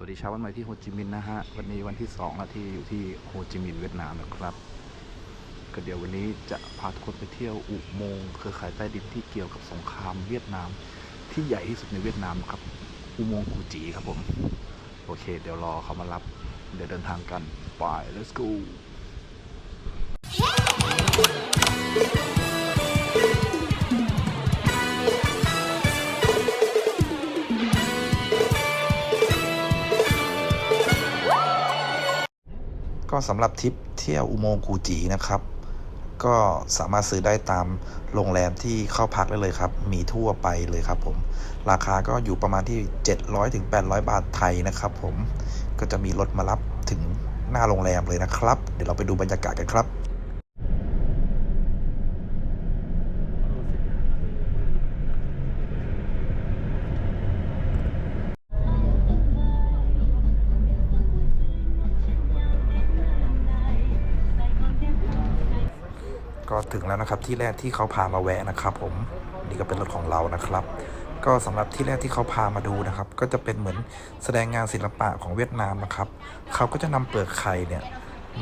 สวัสดีเช้าวันใหม่ที่โฮจิมินห์นะฮะ วันนี้วันที่2แล้วที่อยู่ที่โฮจิมินห์เวียดนามนะครับ ก็เดี๋ยววันนี้จะพาทุกคนไปเที่ยวอุโมงค์เครือข่ายใต้ดินที่เกี่ยวกับสงครามเวียดนาม ที่ใหญ่ที่สุดในเวียดนามครับ อุโมงค์กูจีครับผม โอเค เดี๋ยวรอเขามารับ เดี๋ยวเดินทางกันไป let's go ก็สำหรับทริปเที่ยวอุโมงค์กูจีนะครับ ก็สามารถซื้อได้ตามโรงแรมที่เข้าพักได้เลยครับ มีทั่วไปเลยครับผม ราคาก็อยู่ประมาณที่ 700ถึง800บาทไทยนะครับผม ก็จะมีรถมารับถึงหน้าโรงแรมเลยนะครับ เดี๋ยวเราไปดูบรรยากาศกันครับ ถึงแล้วนะครับ ที่แรกที่เขาพามาแวะนะครับ ผมนี่ก็เป็นรถของเรานะครับ ก็สำหรับที่แรกที่เขาพามาดูนะครับ ก็จะเป็นเหมือนแสดงงานศิลปะของเวียดนามนะครับเขาก็จะนำเปลือกไข่เนี่ย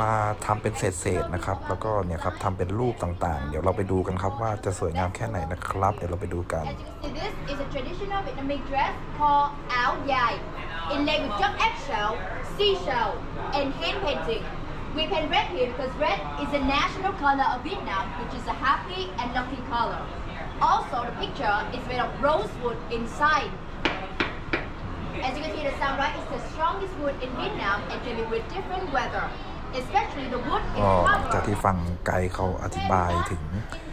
มาทำเป็นเศษๆนะครับ แล้วก็เนี่ยครับทำเป็นรูปต่างๆ เดี๋ยวเราไปดูกันครับว่าจะสวยงามแค่ไหนนะครับ เดี๋ยวเราไปดูกัน this is a traditional Vietnamese dress called áo dài, inlaid with duck eggshell, seashell, and hand painting. We paint red here because red is the national color of Vietnam, which is a happy and lucky color. Also, the picture is made of rosewood inside. As you can see, the sunrise is the strongest wood in Vietnam and can be with different weather. Especially the wood is ก็หลังจาก covered ที่ฟังไกด์เขาอธิบายถึง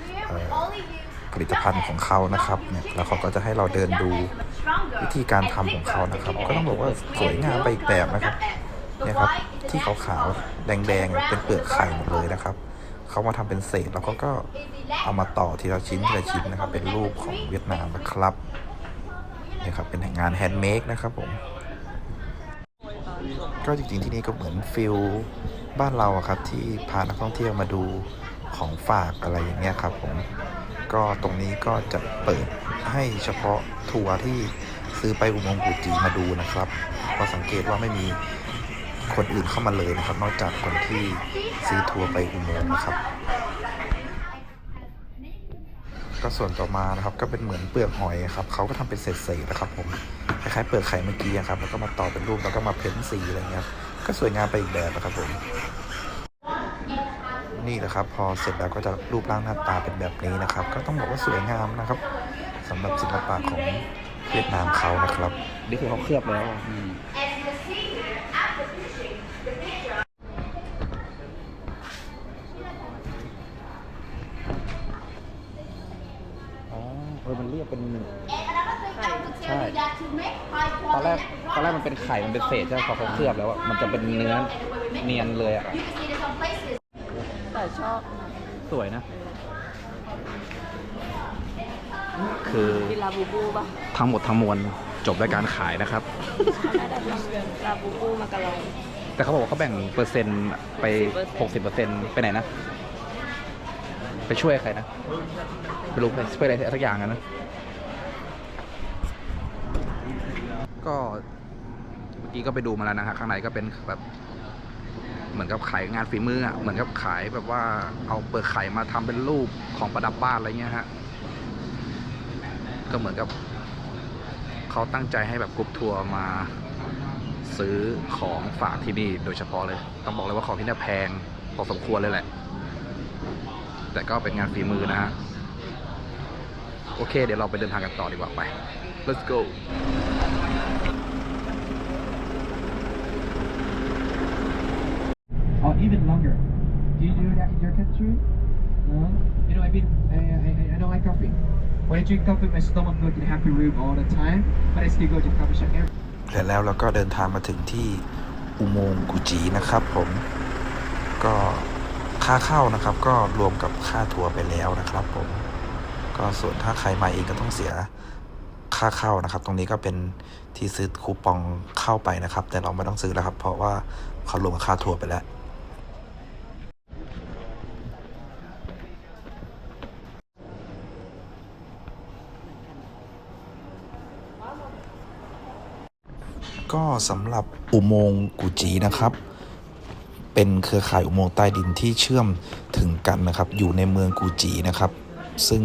Here, we only use ผลิตภัณฑ์ของเขานะครับเนี่ยแล้วเขาก็จะให้เราเดินดู วิธีการทำของเขานะครับ ก็ต้องบอกว่าสวยงามไปอีกแบบนะครับเนี่ยครับ ที่ขาวๆแดงๆเป็นเปลือกไข่หมดเลยนะครับเขามาทำเป็นเศษแล้วเขาก็เอามาต่อทีละชิ้นทีละชิ้นนะครับ เป็นรูปของเวียดนามนะครับเนี่ยครับเป็นงานแฮนด์เมดนะครับผมก็จริงๆที่นี่ก็เหมือนฟิลบ้านเราอะครับที่พานักท่องเที่ยวมาดูของฝากอะไรอย่างเงี้ยครับผมก็ตรงนี้ก็จะเปิดให้เฉพาะทัวร์ที่ซื้อไปอุโมงค์กูจีมาดูนะครับเพราะสังเกตว่าไม่มี คนอื่นเข้ามาเลยนะครับ นอกจากคนที่ซื้อทัวร์ไปอุโมงค์นะครับ ก็ส่วนต่อมานะครับก็เป็นเหมือนเปลือกหอยครับเขาก็ทำเป็นเศษๆนะครับ ผมคล้ายๆเปลือกไข่เมื่อกี้ครับแล้วก็มาต่อเป็นรูปแล้วก็มาเพ้นสีอะไรเงี้ยก็สวยงามไปอีกแบบนะครับผมนี่แหละครับ พอเสร็จแล้วก็จะรูปร่างหน้าตาเป็นแบบนี้นะครับ ก็ต้องบอกว่าสวยงามนะครับสำหรับศิลปะของเวียดนามเขานะครับ นี่คือเขาเคลือบแล้ว As you can see here, after finishing the picture, อ๋อ เออ มันเรียกเป็น and another thing I would tell you that to make high ตอนแรก quality ตอนแรกมันเป็นไข่มันเป็นเศษใช่ไหมพอเขาเคลือบแล้วอะมันจะเป็นเนื้อเนียนเลยอะ You can see that some places แต่ชอบสวยนะ คือกินลาบูบูป่ะทั้งหมดทั้งมวลจบด้วยการขายนะครับน่าจะทำลาบูบูมาการองแต่เขาบอกว่าเขาแบ่งเปอร์เซ็นต์ไป 60เปอร์เซ็นต์ไปไหนนะ ไปช่วยใครนะไม่รู้ไปช่วยอะไรสักอย่างอะนะ ก็เมื่อกี้ก็ไปดูมาแล้วนะฮะข้างในก็เป็นแบบเหมือนกับขายงานฝีมืออะเหมือนกับขายแบบว่าเอาเปลือกไข่มาทำเป็นรูปของประดับบ้านอะไรเงี้ยฮะก็เหมือนกับเขาตั้งใจให้แบบกรุ๊ปทัวร์มาซื้อของฝากที่นี่โดยเฉพาะเลย ต้องบอกเลยว่าของที่นี่แพงพอสมควรเลยแหละ แต่ก็เป็นงานฝีมือนะฮะ โอเค เดี๋ยวเราไปเดินทางกันต่อดีกว่าไป let's go even longer. Do you do that in your country? No. You know, I mean, I, I, I don't like coffee. When I drink coffee, my stomach goes in a happy room all the time, but I still go to coffee shop every และแล้วเราก็เดินทางมาถึงที่อุโมงค์กุจีนะครับผม ก็ค่าเข้านะครับก็รวมกับค่าทัวร์ไปแล้วนะครับผม ก็ส่วนถ้าใครมาเองก็ต้องเสียค่าเข้านะครับ ตรงนี้ก็เป็นที่ซื้อคูปองเข้าไปนะครับ แต่เราไม่ต้องซื้อแล้วครับ เพราะว่าเขารวมกับค่าทัวร์ไปแล้ว ก็สำหรับอุโมงค์กูจีนะครับ เป็นเครือข่ายอุโมงค์ใต้ดินที่เชื่อมถึงกันนะครับ อยู่ในเมืองกูจีนะครับ ซึ่ง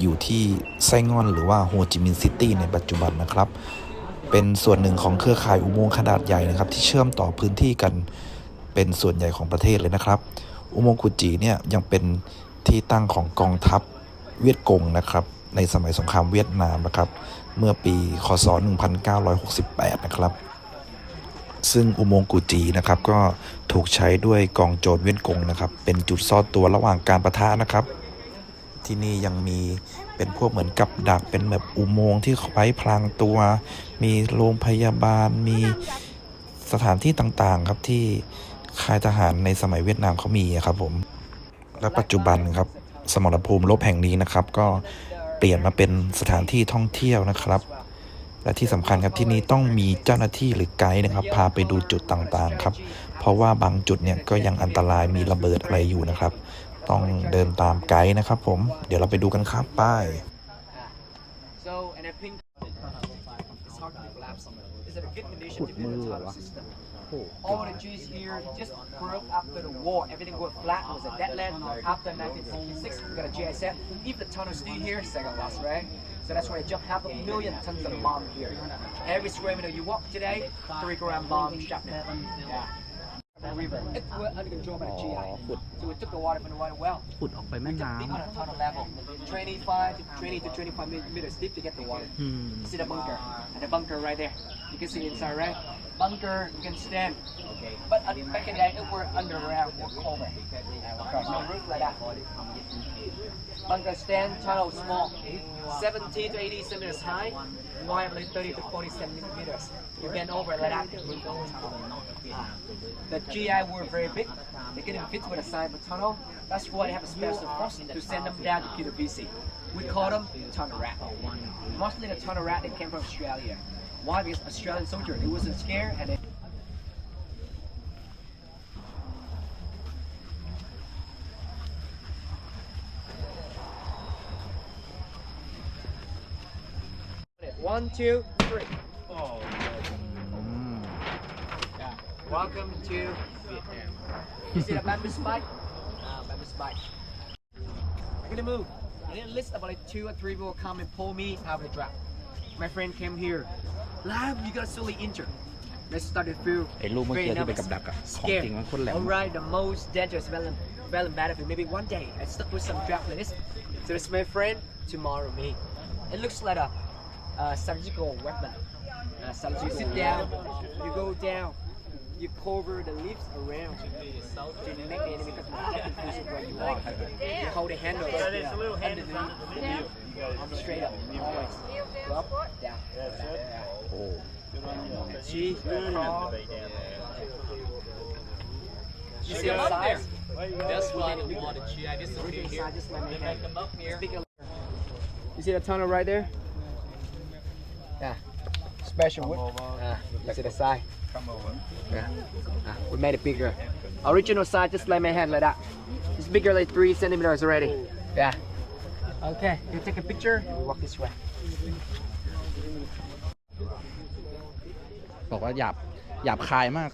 อยู่ที่ไส้งอนหรือว่าโฮจิมินห์ซิตี้ในปัจจุบันนะครับ เป็นส่วนหนึ่งของเครือข่ายอุโมงค์ขนาดใหญ่นะครับ ที่เชื่อมต่อพื้นที่กันเป็นส่วนใหญ่ของประเทศเลยนะครับ อุโมงค์กุจีเนี่ยยังเป็นที่ตั้งของกองทัพเวียดกงนะครับ ในสมัยสงครามเวียดนามนะครับ เมื่อปีคศ 1968 นะครับ ซึ่งอุโมงค์กูจีนะครับ ก็ถูกใช้ด้วยกองโจรเวียดกงนะครับ เป็นจุดซ่อนตัวระหว่างการประทะนะครับ ที่นี่ยังมีเป็นพวกเหมือนกับดักเป็นแบบอุโมงค์ที่ไว้พลางตัว มีโรงพยาบาลมีสถานที่ต่างๆครับที่ค่ายทหารในสมัยเวียดนามเขามีอะครับผม และปัจจุบันครับ สมรภูมิรบแห่งนี้นะครับ ก็ ลี่ยนมาเป็นสถานที่ท่องเที่ยวนะครับ และที่สำคัญครับที่นี่ต้องมีเจ้าหน้าที่หรือไกด์นะครับ พาไปดูจุดต่างๆครับ เพราะว่าบางจุดเนี่ยก็ยังอันตรายมีระเบิดอะไรอยู่นะครับ ต้องเดินตามไกด์นะครับ ผมเดี๋ยวเราไปดูกันครับป้ Is it a good nation to build a tunnel system? All the Jews here just broke after the war. Everything went flat. It was a dead land. After 1966, we got a GIS. If the tunnel still here, second last, right? So that's why they jump half a million tons of bomb here. Every square meter you walk today, three gram bomb shrapnel. Yeah The river. It was under control by the GI. So we took the water from the water well. ขุดออกไปแม่ We น้ took deep on a tunnel level. 25 to 20 to 25 mi- meters deep to get the water. ำอืม See the bunker. And the bunker right there. You can see inside, right? Bunker, you can stand. But uh, back in the day, it were underground, it was cover. There's no roof like that. Bunker stand, tunnel small. 70 to 80 centimeters high. Wide only 30 to 40 centimeters. You bend over like that. Ah. The GI were very big. They couldn't fit with the side of the tunnel. That's why they have a special force to send them down to kill the BC. We call them tunnel rat. Mostly the tunnel rat that came from Australia. Why? Because Australian soldier, they wasn't scared and they 1, 2, 3. อืม Welcome to Vietnam. You see the bamboo spike? Ah, bamboo spike. I'm gonna move. And then list about like two or three will come and pull me out of the trap. My friend came here. Lab, you got silly injured. Let's start to feel ไอ้ลูกเมื่อ very กี้ที่เป็น nervous. กับดักอะของ Scared. จริงมันโคนแหลม Alright, the most dangerous villain, villain battlefield. Maybe one day I stuck with some trap like this. So it's my friend, tomorrow me. It looks like a, uh, surgical weapon. Uh, surgical you sit down, you go down, you cover the leaves around to make the enemy come customer confused where you are. You hold the handle so there's a little hand underneath, underneath you. I'm straight up, always. Up, down. That's it. Oh. She, crawl. You. See up there. That's why I didn't want to cheat. I just, just, just, just, just, just, just, just, just, just, just, just, just, just, just, just, just, there? Yeah. Special wood. Ah, you see the size? Yeah. Ah, we made it bigger. Original size, just like my hand like that. It's bigger like three centimeters already. Yeah. Okay, you take a picture. We walk this way. บอกว่าหยาบหยาบคายมาก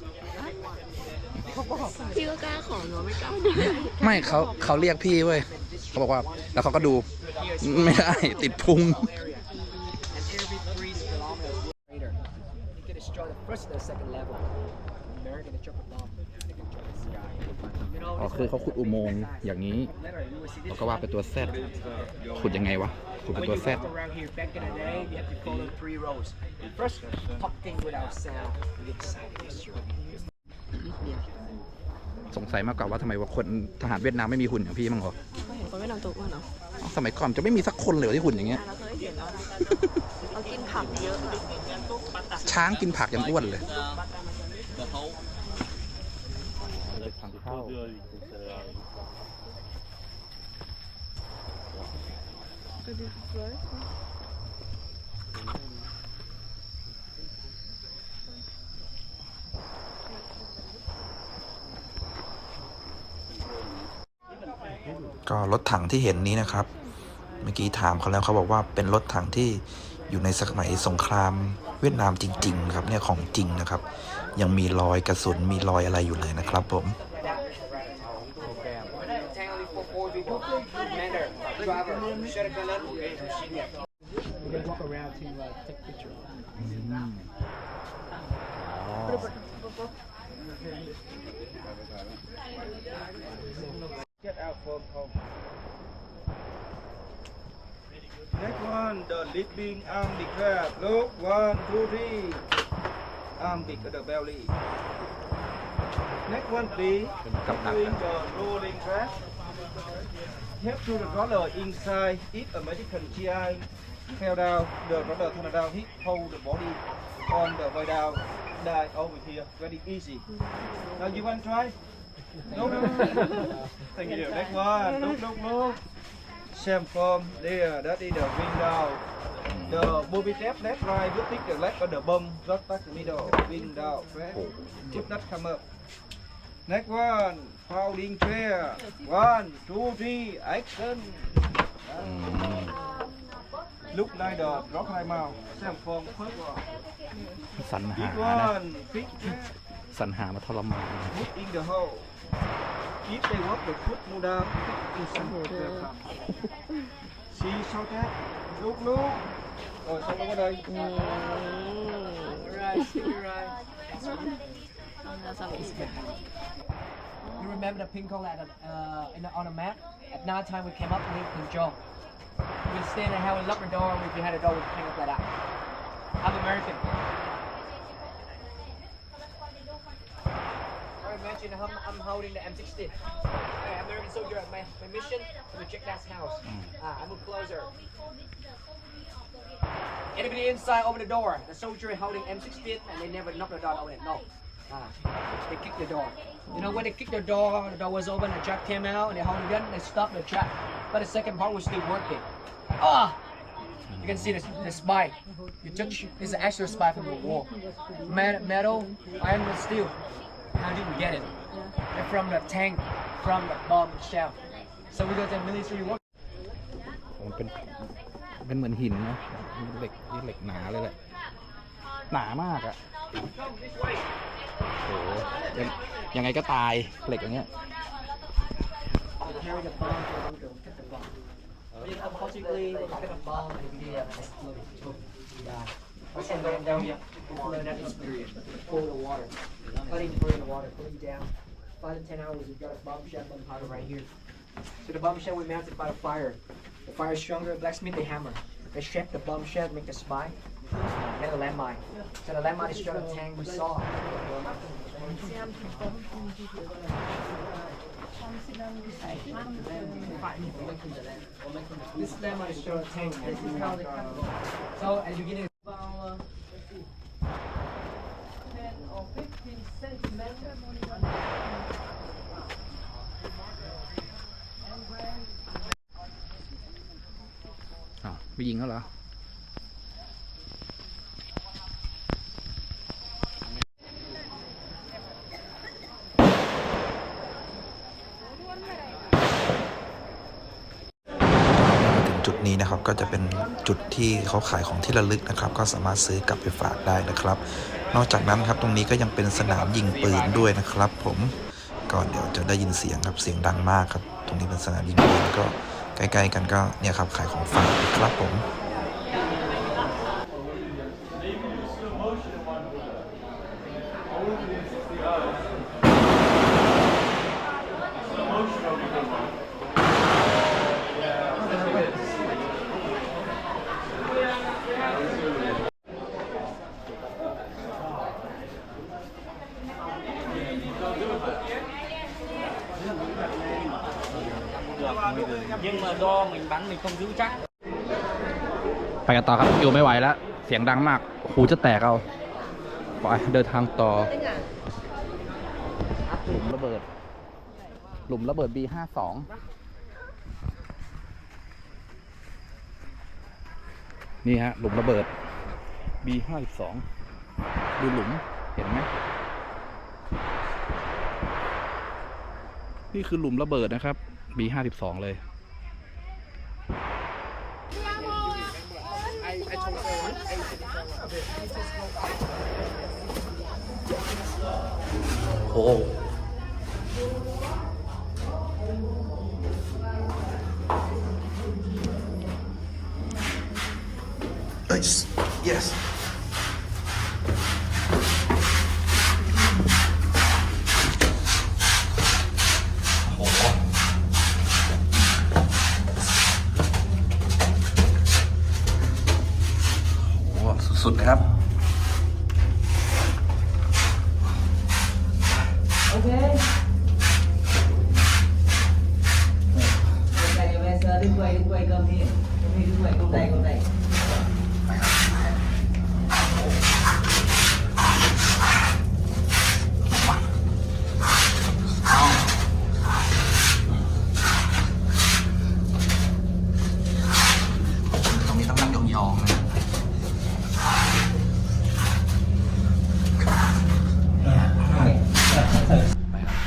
พี่ก็กล้าขอหนูไม่กล้าไม่เขาเขาเรียกพี่เว้ยเขาบอกว่า แล้วเขาก็ดู ไม่ได้ ติดพุง and every three kilometers later, you can destroy the first and the second level. American the triple bomb, they can destroy the sky. You know, อ๋อคือเขาขุดอุโมงค์อย่างนี้ later you will see เรา this. ก็ว่าเป็นตัวแซดขุดยังไงวะ ขุดเป็น When ตัว you แซด walk around here back in the day, you have to follow three rows. First, pop thing without sound. You get side history. สงสัยมากกว่าว่าทำไมว่าคนทหารเวียดนามไม่มีหุ่นอย่างพี่มั้งเหรอ ก็เห็นคนไม่นำตัวอ้วนเนาะอ๋อสมัยก่อนจะไม่มีสักคนเลยเหรอที่หุ่นอย่างเงี้ย เราเคยเห็นแล้วนะเรากิน ผักเยอะอะช้างกินผักยังอ้วนเลยทางเข้าก็รถถังที่เห็นนี้นะครับ เมื่อกี้ถามเขาแล้วเขาบอกว่าเป็นรถถังที่ อยู่ในสมัยสงครามเวียดนามจริง ๆ ครับเนี่ยของจริงนะครับ ยังมีรอยกระสุนมีรอยอะไรอยู่เลยนะครับผม on the living arm declare. Look, one, two, three. Arm declare the belly. Next one, please. Doing the rolling press. Help to the roller inside. If American GI fell down, the roller turned down, hit hold the body on the way down. Die over here. Very easy. Now you want to try? Look, look. Thank you. Next one. Look, look, look Same form there. That is the wing down. The booby trap left, right. You pick the leg on the bum. Just back the middle. Wing down. Press. Keep that come up. Next one. Folding chair. One, two, three. Action. อืม Look like the rock like mouth. Same form. First one. สรรหา Big นะ one. Pick chair. สรรหามาทรมาน Put in the hole. If they want the foot move down, in some hole there come. See, sau that. Look, look. Rồi, xong rồi đây. Alright, alright. You remember the pin code at the, uh, in the, on the map? At night time we came up to Pin Joe. We stand and have a lock the door. If you had a door, we hang up like that. I'm, I'm holding the M16. Hey, American soldier my, my mission to check that house. Ah, I move closer. Anybody inside, open the door. The soldier holding M16 and they never knock the door open. No. Ah, they kick the door. You know when they kick the door, the door was open, the jack came out, and they hold the gun, they stopped the jack. But the second part was still working. Ah! You can see the, the spike. You touch it's an actual spike from the wall. Metal, iron and steel. How did we get it? And from the tank, from the bomb shell. So we got the military work. มันเป็นเป็นเหมือนหินนะเหล็กนี่เหล็กหนาเลยแหละหนามากอะโอ้โหยังยังไงก็ตายเหล็กอย่างเงี้ย carry the bomb to the bunker, get the bomb. Then unfortunately, we get a bomb and we did explode. We died. We sent them down here for that experience. Pour the water. Cutting through the water, putting down. Five to ten hours, we got a bomb shell, bomb powder right here. So the bomb shell we mounted by the fire. The fire is stronger, blacksmith they hammer. They shape the bomb shell, make the spike. Then the landmine. So the landmine is straight on tank we saw. This landmine is straight on tank. So at the beginning. À, อ้าว ไม่ยิงเขาเหรอมาถึงจุดนี้นะครับก็จะเป็นจุดที่เขาขายของที่ระลึกนะครับ ก็สามารถซื้อกลับไปฝากได้นะครับ นอกจากนั้นครับตรงนี้ก็ยังเป็นสนามยิงปืนด้วยนะครับ ผมก็เดี๋ยวจะได้ยินเสียงครับเสียงดังมากครับ ตรงนี้เป็นสนามยิงปืนก็ ใกล้ ๆ กันก็เนี่ยครับขายของฝากครับผม Nhưng mà do mình bắn mình không giữ chắc. ไปกันต่อครับ อยู่ไม่ไหวแล้ว เสียงดังมาก หูจะแตกเอาไปเดินทางต่อ หลุมระเบิด หลุมระเบิด B52 นี่ฮะ หลุมระเบิด B52 ดูหลุม เห็นไหม นี่คือหลุมระเบิดนะครับ B52 เลย โอ้ Nice. Yes. โห โอ้สุดๆเลยครับ Đây, bây giờ đứng quay, đứng quay cơm đi. Cơm đi, đứng quay, cơm đây, cơm đây. ตรงนี้ต้องนั่งยองๆนะไปครับ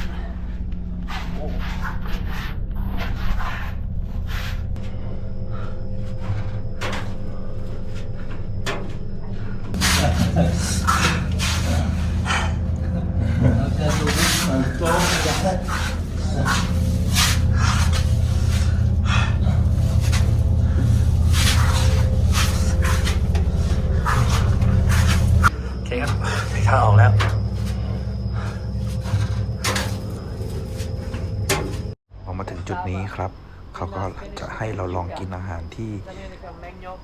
โอเคครับไปข้าออกแล้ว พอมาถึง จุดนี้ครับ เขาก็จะให้เราลองกินอาหารที่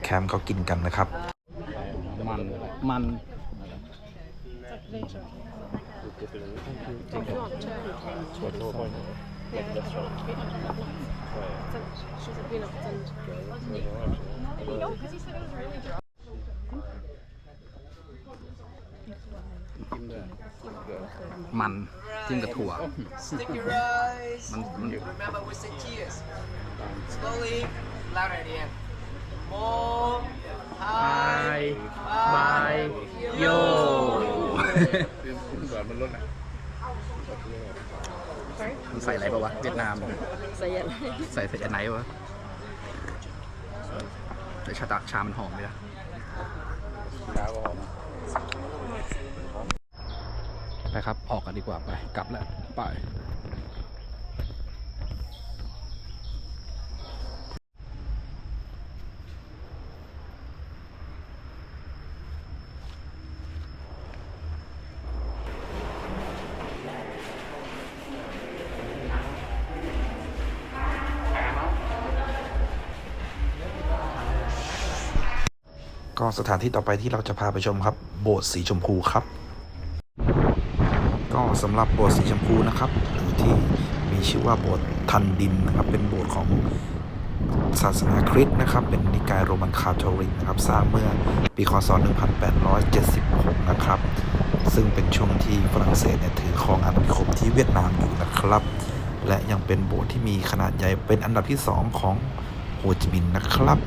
แคมป์เขากินกันนะครับ มันมันมัน จิ้มกับถั่ว Sticky rice. มันมัน Remember, we say cheers. Slowly, louder at the end. More, hi, bye, yo. มันใส่อะไรปะวะเวียดนามใส่ยันใส่ใส่อันไหนวะแต่ชาตะชามันหอมไหมล่ะไป ครับ ออกกันดีกว่าไป กลับแล้ว ไป ก็สถานที่ต่อไปที่เราจะพาไปชมครับ โบสถ์สีชมพูครับ ก็สำหรับโบสถ์สีชมพูนะครับหรือที่มีชื่อว่าโบสถ์ทันดินนะครับ เป็นโบสถ์ของศาสนาคริสต์นะครับ เป็นนิกายโรมันคาทอลิกนะครับ สร้างเมื่อปีคศ 1876 นะครับ ซึ่งเป็นช่วงที่ฝรั่งเศสเนี่ยถือครองอาณานิคมที่เวียดนามอยู่นะครับ และยังเป็นโบสถ์ที่มีขนาดใหญ่เป็นอันดับที่ 2 ของโฮจิมินห์นะครับ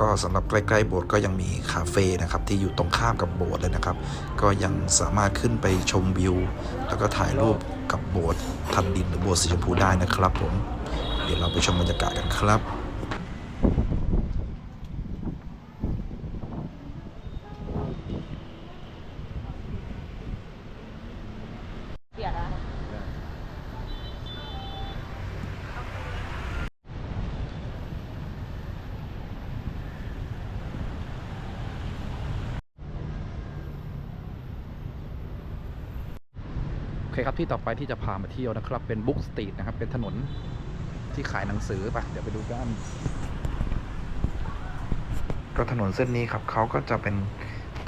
ก็สำหรับใกล้ๆโบสถ์ก็ยังมีคาเฟ่นะครับที่อยู่ตรงข้ามกับโบสถ์เลยนะครับ ก็ยังสามารถขึ้นไปชมวิว แล้วก็ถ่ายรูปกับโบสถ์ทันดินหรือโบสถ์สีชมพูได้นะครับผม เดี๋ยวเราไปชมบรรยากาศกันครับ เปียกอะ โอเครับที่ต่อไปที่จะพามาเที่ยวนะครับ เป็นบุ๊กสตรีทนะครับ เป็นถนนที่ขายหนังสือไปเดี๋ยวไปดูกันก็ถนนเส้นนี้ครับเขาก็จะเป็น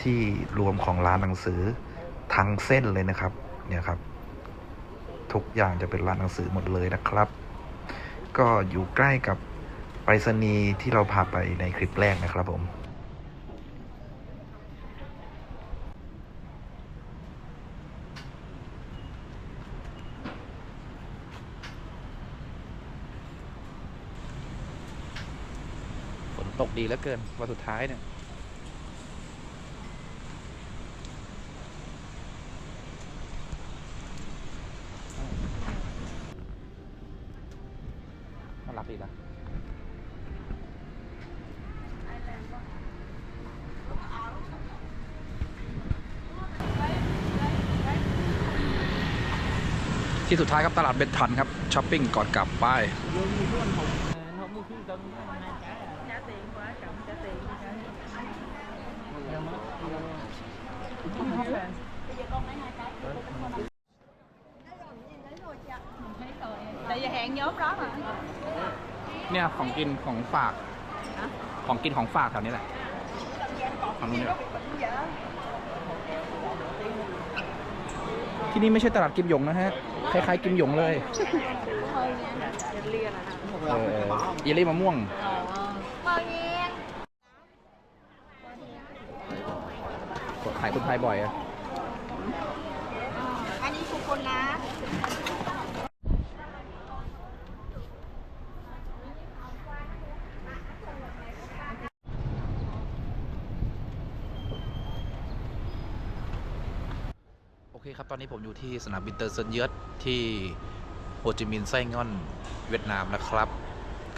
ที่รวมของร้านหนังสือทั้งเส้นเลยนะครับ เนี่ยครับ ทุกอย่างจะเป็นร้านหนังสือหมดเลยนะครับ ก็อยู่ใกล้กับไปรษณีย์ที่เราพาไปในคลิปแรกนะครับผม ดีเล้วเกินวันสุดท้ายเนี่ยมันหลับอีกแล้วที่สุดท้ายครับตลาดเบนทันครับช้อปปิ้งก่อนกลับไป เนี่ยของกินของฝาก ของกินของฝากแถวนี้แหละฝั่งนู้นเนี่ยที่นี่ไม่ใช่ตลาดกิมหยงนะฮะ คล้ายๆกิมหยงเลยเออเยลลี่มะม่วงกด ขายคนไทยบ่อยอะอันนี้คือคนนะ โอเคครับ ตอนนี้ผมอยู่ที่สนามบินเตอร์เซินเยิร์ตที่โฮจิมินห์ไส้ง่อนเวียดนามนะครับ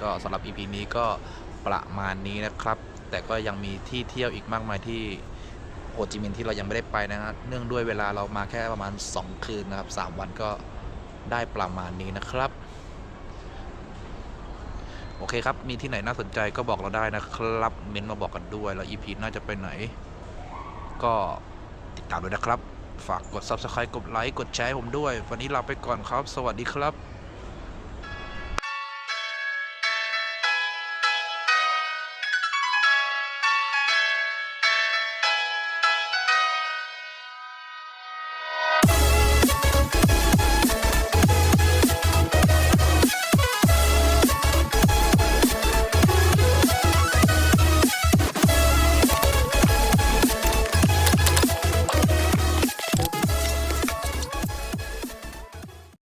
ก็สำหรับ EP นี้ก็ประมาณนี้นะครับ แต่ก็ยังมีที่เที่ยวอีกมากมายที่ โฮจิมินห์ที่เรายังไม่ได้ไปนะฮะเนื่องด้วยเวลาเรามาแค่ประมาณ 2 คืนนะครับ 3 วันก็ได้ประมาณนี้นะครับ โอเคครับ มีที่ไหนน่าสนใจก็บอกเราได้นะครับ เม้นต์มาบอกกันด้วย แล้ว EP น่าจะไปไหน ก็ติดตามด้วยนะครับ ฝากกด subscribe กดไลค์ กดแชร์ผมด้วย วันนี้ลาไปก่อนครับ สวัสดีครับ